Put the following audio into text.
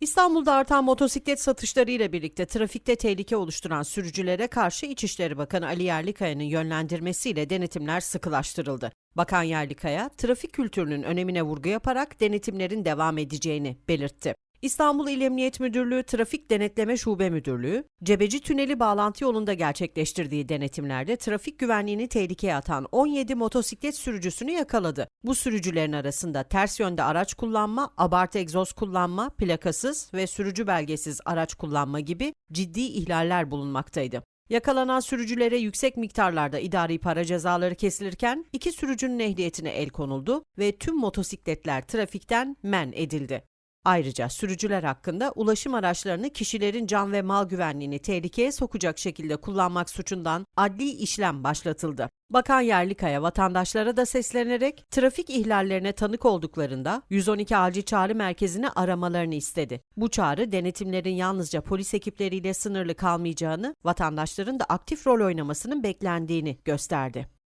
İstanbul'da artan motosiklet satışları ile birlikte trafikte tehlike oluşturan sürücülere karşı İçişleri Bakanı Ali Yerlikaya'nın yönlendirmesiyle denetimler sıkılaştırıldı. Bakan Yerlikaya, trafik kültürünün önemine vurgu yaparak denetimlerin devam edeceğini belirtti. İstanbul İl Emniyet Müdürlüğü Trafik Denetleme Şube Müdürlüğü, Cebeci Tüneli bağlantı yolunda gerçekleştirdiği denetimlerde trafik güvenliğini tehlikeye atan 17 motosiklet sürücüsünü yakaladı. Bu sürücülerin arasında ters yönde araç kullanma, abartı egzoz kullanma, plakasız ve sürücü belgesiz araç kullanma gibi ciddi ihlaller bulunmaktaydı. Yakalanan sürücülere yüksek miktarlarda idari para cezaları kesilirken iki sürücünün ehliyetine el konuldu ve tüm motosikletler trafikten men edildi. Ayrıca sürücüler hakkında ulaşım araçlarını kişilerin can ve mal güvenliğini tehlikeye sokacak şekilde kullanmak suçundan adli işlem başlatıldı. Bakan Yerlikaya vatandaşlara da seslenerek trafik ihlallerine tanık olduklarında 112 acil çağrı merkezini aramalarını istedi. Bu çağrı denetimlerin yalnızca polis ekipleriyle sınırlı kalmayacağını, vatandaşların da aktif rol oynamasının beklendiğini gösterdi.